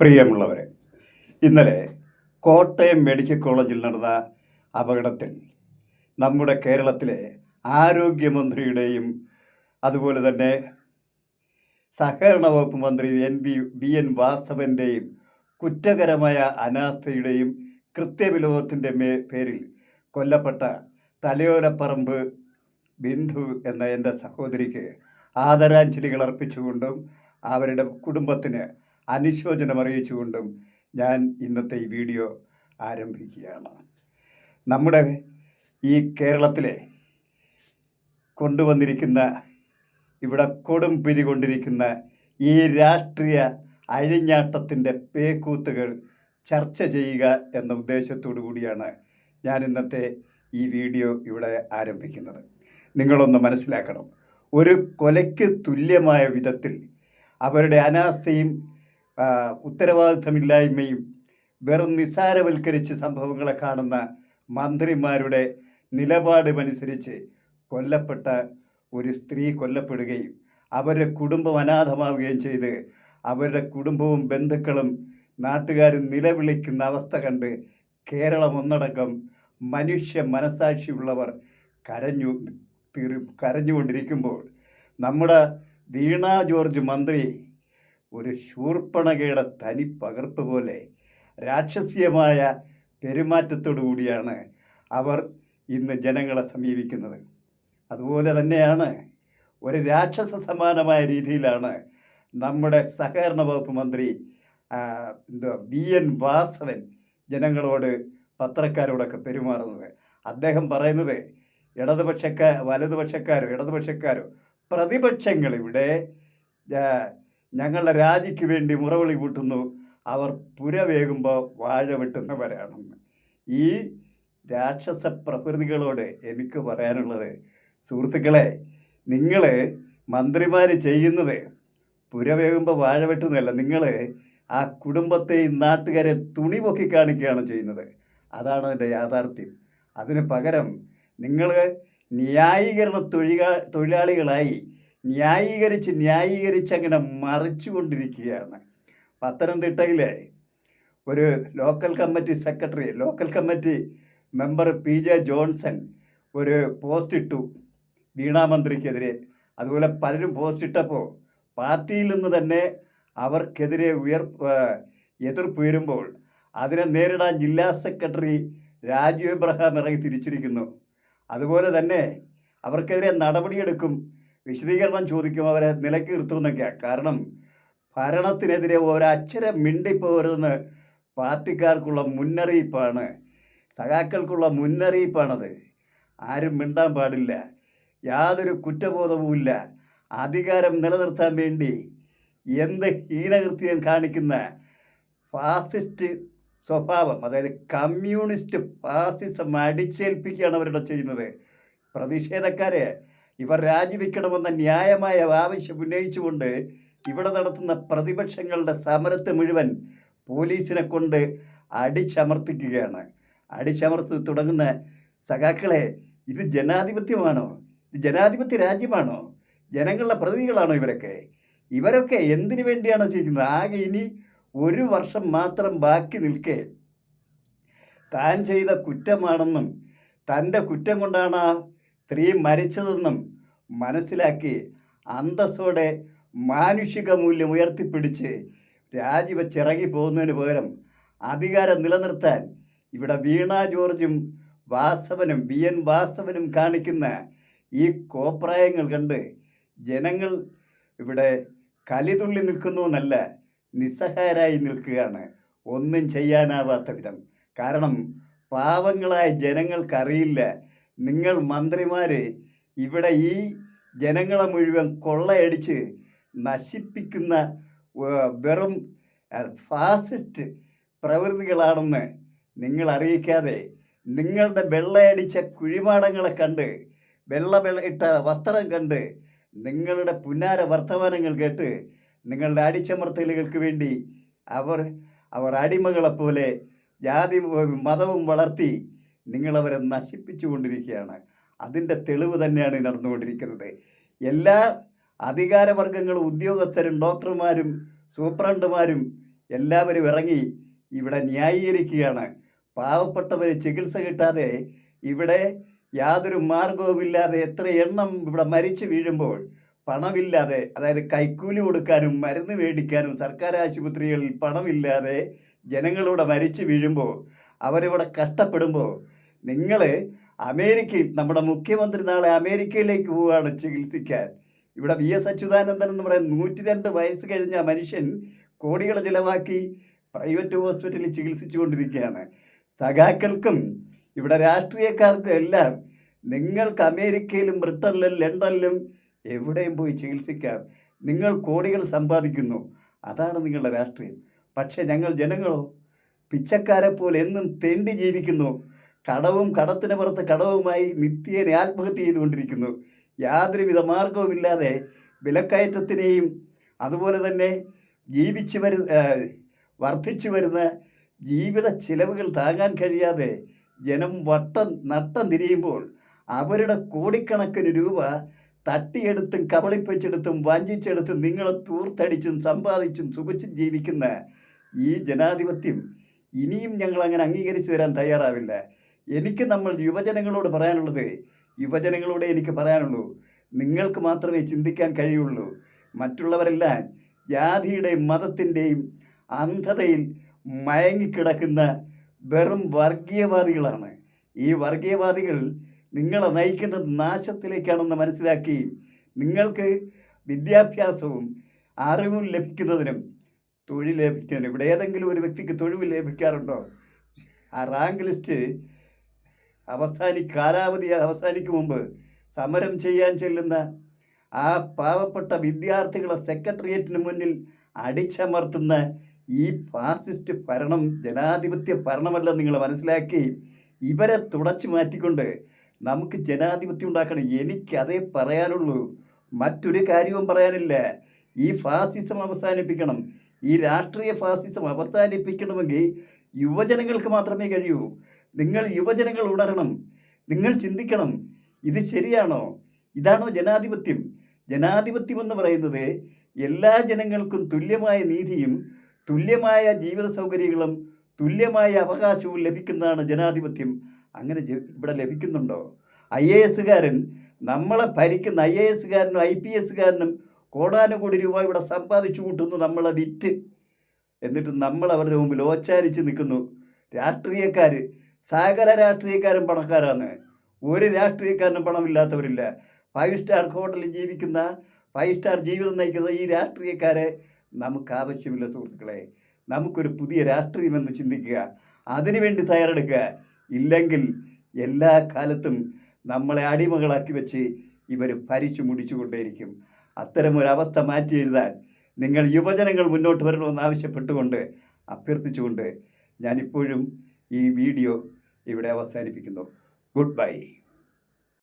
പ്രിയമുള്ളവരെ ഇന്നലെ കോട്ടയം മെഡിക്കൽ കോളേജിൽ നടന്ന അപകടത്തിൽ നമ്മുടെ കേരളത്തിലെ ആരോഗ്യമന്ത്രിയുടെയും അതുപോലെ തന്നെ സഹകരണ വകുപ്പ് മന്ത്രി എൻ ബി ബി എൻ വാസവന്റെയും കുറ്റകരമായ അനാസ്ഥയുടെയും കൃത്യവിലോപത്തിന്റെ മേ പേരിൽ കൊല്ലപ്പെട്ട തലയോലപ്പറമ്പ് ബിന്ദു എന്ന എന്റെ സഹോദരിക്ക് ആദരാഞ്ജലികൾ അർപ്പിച്ചുകൊണ്ടും അവരുടെ കുടുംബത്തിന് അനുശോചനം അറിയിച്ചുകൊണ്ടും ഞാൻ ഇന്നത്തെ ഈ വീഡിയോ ആരംഭിക്കുകയാണ്. നമ്മുടെ ഈ കേരളത്തിലെ കൊണ്ടുവന്നിരിക്കുന്ന ഇവിടെ കൊടും പിരികൊണ്ടിരിക്കുന്ന ഈ രാഷ്ട്രീയ അഴിഞ്ഞാട്ടത്തിന്റെ പേക്കൂത്തുകൾ ചർച്ച ചെയ്യുക എന്ന ഉദ്ദേശത്തോടു കൂടിയാണ് ഞാൻ ഇന്നത്തെ ഈ വീഡിയോ ഇവിടെ ആരംഭിക്കുന്നത്. നിങ്ങളൊന്ന് മനസ്സിലാക്കണം. ഒരു കൊലയ്ക്ക് തുല്യമായ വിധത്തിൽ അവരുടെ അനാസ്ഥയും ഉത്തരവാദിത്തമില്ലായ്മയും വെറും നിസ്സാരവൽക്കരിച്ച് സംഭവങ്ങളെ കാണുന്ന മന്ത്രിമാരുടെ നിലപാടുമനുസരിച്ച് കൊല്ലപ്പെട്ട ഒരു സ്ത്രീ കൊല്ലപ്പെടുകയും അവരുടെ കുടുംബം അനാഥമാവുകയും ചെയ്ത് അവരുടെ കുടുംബവും ബന്ധുക്കളും നാട്ടുകാരും നിലവിളിക്കുന്ന അവസ്ഥ കണ്ട് കേരളം ഒന്നടങ്കം മനുഷ്യ മനസാക്ഷിയുള്ളവർ കരഞ്ഞു തീർ കരഞ്ഞുകൊണ്ടിരിക്കുമ്പോൾ നമ്മുടെ വീണ ജോർജ് മന്ത്രി ഒരു ശൂർപ്പണകയുടെ തനി പകർപ്പ് പോലെ രാക്ഷസീയമായ പെരുമാറ്റത്തോടു കൂടിയാണ് അവർ ഇന്ന് ജനങ്ങളെ സമീപിക്കുന്നത്. അതുപോലെ തന്നെയാണ് ഒരു രാക്ഷസ സമാനമായ രീതിയിലാണ് നമ്മുടെ സഹകരണ വകുപ്പ് മന്ത്രി എന്തോ വി. എൻ. വാസവൻ ജനങ്ങളോട് പത്രക്കാരോടൊക്കെ പെരുമാറുന്നത്. അദ്ദേഹം പറയുന്നത് ഇടതുപക്ഷക്കാർ വലതുപക്ഷക്കാരോ ഇടതുപക്ഷക്കാരോ ആ, ഞങ്ങളുടെ രാജിക്ക് വേണ്ടി മുറവിളി കൂട്ടുന്നു. അവർ പുരവേകുമ്പോൾ വാഴ വെട്ടുന്നവരാണെന്ന് ഈ രാക്ഷസ പ്രകൃതികളോട് എനിക്ക് പറയാനുള്ളത് സുഹൃത്തുക്കളെ നിങ്ങൾ മന്ത്രിമാർ ചെയ്യുന്നത് പുരവേകുമ്പോൾ വാഴ വെട്ടുന്നതല്ല. നിങ്ങൾ ആ കുടുംബത്തെയും നാട്ടുകാരെ തുണി പൊക്കി കാണിക്കുകയാണ് ചെയ്യുന്നത്. അതാണ് അതിന്റെ യാഥാർത്ഥ്യം. അതിന് പകരം നിങ്ങൾ ന്യായീകരണ തൊഴിലാ തൊഴിലാളികളായി ന്യായീകരിച്ച് ന്യായീകരിച്ച് അങ്ങനെ മറിച്ചുകൊണ്ടിരിക്കുകയാണ്. പത്തനംതിട്ടയിലെ ഒരു local committee secretary local committee member P J Johnson ഒരു പോസ്റ്റ് ഇട്ടു വീണാമന്ത്രിക്കെതിരെ അതുപോലെ പലരും പോസ്റ്റ് ഇട്ടപ്പോൾ പാർട്ടിയിൽ നിന്ന് തന്നെ അവർക്കെതിരെ ഉയർ എതിർപ്പ് ഉയരുമ്പോൾ അതിനെ നേരിടാൻ ജില്ലാ സെക്രട്ടറി രാജു എബ്രഹാം ഇറങ്ങി തിരിച്ചിരിക്കുന്നു. അതുപോലെ തന്നെ അവർക്കെതിരെ നടപടിയെടുക്കും വിശദീകരണം ചോദിക്കും അവരെ നിലയ്ക്ക് നിർത്തുമെന്നൊക്കെയാണ് കാരണം ഭരണത്തിനെതിരെ ഒരക്ഷരം മിണ്ടിപ്പോരുതെന്ന് പാർട്ടിക്കാർക്കുള്ള മുന്നറിയിപ്പാണ്. സഖാക്കൾക്കുള്ള മുന്നറിയിപ്പാണത്. ആരും മിണ്ടാൻ പാടില്ല. യാതൊരു കുറ്റബോധവുമില്ല അധികാരം നിലനിർത്താൻ വേണ്ടി എന്ത് ഹീനകൃത്യം കാണിക്കുന്ന ഫാസിസ്റ്റ് സ്വഭാവം അതായത് കമ്മ്യൂണിസ്റ്റ് ഫാസിസം അടിച്ചേൽപ്പിക്കുകയാണ് അവരുടെ ചെയ്യുന്നത്. പ്രതിഷേധക്കാരെ ഇവർ രാജിവെക്കണമെന്ന ന്യായമായ ആവശ്യം ഉന്നയിച്ചുകൊണ്ട് ഇവിടെ നടത്തുന്ന പ്രതിപക്ഷങ്ങളുടെ സമരത്തെ മുഴുവൻ പോലീസിനെ കൊണ്ട് അടിച്ചമർത്തിക്കുകയാണ്. അടിച്ചമർത്തി തുടങ്ങുന്ന സഖാക്കളെ ഇത് ജനാധിപത്യമാണോ? ഇത് ജനാധിപത്യ രാജ്യമാണോ? ജനങ്ങളുടെ പ്രതിനിധികളാണോ ഇവരൊക്കെ? ഇവരൊക്കെ എന്തിനു വേണ്ടിയാണ് ചെയ്യുന്നത് ആകെ ഇനി ഒരു വർഷം മാത്രം ബാക്കി നിൽക്കേ. താൻ ചെയ്ത കുറ്റമാണെന്നും തന്റെ കുറ്റം കൊണ്ടാണ് സ്ത്രീ മരിച്ചതെന്നും മനസ്സിലാക്കി അന്തസ്സോടെ മാനുഷിക മൂല്യം ഉയർത്തിപ്പിടിച്ച് രാജിവെച്ചിറങ്ങി പോകുന്നതിന് പകരം അധികാരം നിലനിർത്താൻ ഇവിടെ വീണ ജോർജും വാസവനും വി എൻ വാസവനും കാണിക്കുന്ന ഈ കോപ്രായങ്ങൾ കണ്ട് ജനങ്ങൾ ഇവിടെ കലിതുള്ളി നിൽക്കുന്നു എന്നല്ല നിസ്സഹായരായി നിൽക്കുകയാണ്. ഒന്നും ചെയ്യാനാവാത്ത വിധം. കാരണം പാവങ്ങളായ ജനങ്ങൾക്കറിയില്ല നിങ്ങൾ മന്ത്രിമാർ ഇവിടെ ഈ ജനങ്ങളെ മുഴുവൻ കൊള്ളയടിച്ച് നശിപ്പിക്കുന്ന വെറും ഫാസിസ്റ്റ് പ്രവൃത്തികളാണെന്ന് നിങ്ങൾ അറിയിക്കാതെ നിങ്ങളുടെ വെള്ളയടിച്ച കുഴിമാടങ്ങളെ കണ്ട് വെള്ള ഇട്ട വസ്ത്രം കണ്ട് നിങ്ങളുടെ പുന്നാര വർത്തമാനങ്ങൾ കേട്ട് നിങ്ങളുടെ അടിച്ചമർത്തലുകൾക്ക് വേണ്ടി അവർ അവർ അടിമകളെപ്പോലെ ജാതി മതവും വളർത്തി നിങ്ങളവരെ നശിപ്പിച്ചു കൊണ്ടിരിക്കുകയാണ് അതിന്റെ തെളിവ് തന്നെയാണ് നടന്നുകൊണ്ടിരിക്കുന്നത്. എല്ലാ അധികാരവർഗങ്ങളും ഉദ്യോഗസ്ഥരും ഡോക്ടർമാരും സൂപ്രണ്ടുമാരും എല്ലാവരും ഇറങ്ങി ഇവിടെ ന്യായീകരിക്കുകയാണ്. പാവപ്പെട്ടവർ ചികിത്സ കിട്ടാതെ ഇവിടെ യാതൊരു മാർഗവുമില്ലാതെ എത്ര എണ്ണം ഇവിടെ മരിച്ചു വീഴുമ്പോൾ പണമില്ലാതെ അതായത് കൈക്കൂലി കൊടുക്കാനും മരുന്ന് മേടിക്കാനും സർക്കാർ ആശുപത്രികളിൽ പണമില്ലാതെ ജനങ്ങളിവിടെ മരിച്ചു വീഴുമ്പോൾ അവരിവിടെ കഷ്ടപ്പെടുമ്പോൾ നിങ്ങൾ അമേരിക്കയിൽ നമ്മുടെ മുഖ്യമന്ത്രി നാളെ അമേരിക്കയിലേക്ക് പോവുകയാണ് ചികിത്സിക്കാൻ. ഇവിടെ വി എസ് അച്യുതാനന്ദൻ എന്ന് പറയുന്ന നൂറ്റി രണ്ട് വയസ്സ് കഴിഞ്ഞ മനുഷ്യൻ കോടികൾ ചിലവാക്കി പ്രൈവറ്റ് ഹോസ്പിറ്റലിൽ ചികിത്സിച്ചു കൊണ്ടിരിക്കുകയാണ്. സഖാക്കൾക്കും ഇവിടെ രാഷ്ട്രീയക്കാർക്കും എല്ലാം നിങ്ങൾക്ക് അമേരിക്കയിലും ബ്രിട്ടനിലും ലണ്ടനിലും എവിടെയും പോയി ചികിത്സിക്കാം. നിങ്ങൾ കോടികൾ സമ്പാദിക്കുന്നു. അതാണ് നിങ്ങളുടെ രാഷ്ട്രീയം. പക്ഷേ ഞങ്ങൾ ജനങ്ങളോ പിച്ചക്കാരെ പോലെ എന്നും തെണ്ടി ജീവിക്കുന്നു. കടവും കടത്തിന് പുറത്ത് കടവുമായി നിത്യേനെ ആത്മഹത്യ ചെയ്തുകൊണ്ടിരിക്കുന്നു. യാതൊരുവിധ മാർഗവുമില്ലാതെ വിലക്കയറ്റത്തിനെയും അതുപോലെ തന്നെ ജീവിച്ചു വരു വർദ്ധിച്ചു വരുന്ന ജീവിത ചിലവുകൾ താങ്ങാൻ കഴിയാതെ ജനം വട്ടം നട്ടം തിരിയുമ്പോൾ അവരുടെ കോടിക്കണക്കിന് രൂപ തട്ടിയെടുത്തും കബളിപ്പിച്ചെടുത്തും വഞ്ചിച്ചെടുത്തും നിങ്ങളെ തൂർത്തടിച്ചും സമ്പാദിച്ചും സുഖിച്ചും ജീവിക്കുന്ന ഈ ജനാധിപത്യം ഇനിയും ഞങ്ങൾ അങ്ങനെ അംഗീകരിച്ചു തരാൻ തയ്യാറാവില്ല. എനിക്ക് നമ്മൾ യുവജനങ്ങളോട് പറയാനുള്ളത് യുവജനങ്ങളോട് എനിക്ക് പറയാനുള്ളൂ. നിങ്ങൾക്ക് മാത്രമേ ചിന്തിക്കാൻ കഴിയുള്ളൂ. മറ്റുള്ളവരെല്ലാം ജാതിയുടെയും മതത്തിന്റെയും അന്ധതയിൽ മയങ്ങിക്കിടക്കുന്ന വെറും വർഗീയവാദികളാണ്. ഈ വർഗീയവാദികൾ നിങ്ങളെ നയിക്കുന്നത് നാശത്തിലേക്കാണെന്ന് മനസ്സിലാക്കി നിങ്ങൾക്ക് വിദ്യാഭ്യാസവും അറിവും ലഭിക്കുന്നതിനും തൊഴിൽ ലഭിക്കുന്നതിനും ഇവിടെ ഏതെങ്കിലും ഒരു വ്യക്തിക്ക് തൊഴിൽ ലഭിക്കാറുണ്ടോ? ആ റാങ്ക് ലിസ്റ്റ് അവസാനി കാലാവധി അവസാനിക്കും മുമ്പ് സമരം ചെയ്യാൻ ചെല്ലുന്ന ആ പാവപ്പെട്ട വിദ്യാർത്ഥികളെ സെക്രട്ടേറിയറ്റിന് മുന്നിൽ അടിച്ചമർത്തുന്ന ഈ ഫാസിസ്റ്റ് ഭരണം ജനാധിപത്യ ഭരണമല്ല നിങ്ങൾ മനസ്സിലാക്കി ഇവരെ തുടച്ചു മാറ്റിക്കൊണ്ട് നമുക്ക് ജനാധിപത്യം ഉണ്ടാക്കണം. എനിക്കതേ പറയാനുള്ളൂ. മറ്റൊരു കാര്യവും പറയാനില്ല. ഈ ഫാസിസം അവസാനിപ്പിക്കണം. ഈ രാഷ്ട്രീയ ഫാസിസം അവസാനിപ്പിക്കണമെങ്കിൽ യുവജനങ്ങൾക്ക് മാത്രമേ കഴിയൂ. നിങ്ങൾ യുവജനങ്ങൾ ഉണരണം. നിങ്ങൾ ചിന്തിക്കണം ഇത് ശരിയാണോ? ഇതാണോ ജനാധിപത്യം? ജനാധിപത്യം എന്ന് പറയുന്നത് എല്ലാ ജനങ്ങൾക്കും തുല്യമായ നീതിയും തുല്യമായ ജീവിത സൗകര്യങ്ങളും തുല്യമായ അവകാശവും ലഭിക്കുന്നതാണ് ജനാധിപത്യം. അങ്ങനെ ഇവിടെ ലഭിക്കുന്നുണ്ടോ? ഐ എ എസുകാരൻ നമ്മളെ ഭരിക്കുന്ന ഐ എ എസുകാരനും ഐ പി എസുകാരനും കോടാനുകോടി രൂപ ഇവിടെ സമ്പാദിച്ചു കൂട്ടുന്നു നമ്മളെ വിറ്റ്. എന്നിട്ട് നമ്മൾ അവരുടെ മുമ്പിൽ ഓച്ചാരിച്ച് നിൽക്കുന്നു. രാഷ്ട്രീയക്കാർ സകല രാഷ്ട്രീയക്കാരും പണക്കാരാണ്. ഒരു രാഷ്ട്രീയക്കാരനും പണമില്ലാത്തവരില്ല. ഫൈവ് സ്റ്റാർ ഹോട്ടലിൽ ജീവിക്കുന്ന ഫൈവ് സ്റ്റാർ ജീവിതം നയിക്കുന്ന ഈ രാഷ്ട്രീയക്കാരെ നമുക്ക് ആവശ്യമില്ല സുഹൃത്തുക്കളെ. നമുക്കൊരു പുതിയ രാഷ്ട്രീയമെന്ന് ചിന്തിക്കുക. അതിനുവേണ്ടി തയ്യാറെടുക്കുക. ഇല്ലെങ്കിൽ എല്ലാ കാലത്തും നമ്മളെ അടിമകളാക്കി വെച്ച് ഇവർ ഭരിച്ചു മുടിച്ചുകൊണ്ടേയിരിക്കും. അത്തരമൊരവസ്ഥ മാറ്റി എഴുതാൻ നിങ്ങൾ യുവജനങ്ങൾ മുന്നോട്ട് വരണമെന്ന് ആവശ്യപ്പെട്ടുകൊണ്ട് അഭ്യർത്ഥിച്ചുകൊണ്ട് ഞാനിപ്പോഴും ഈ വീഡിയോ ഇവിടെ അവസാനിപ്പിക്കുന്നു. Good bye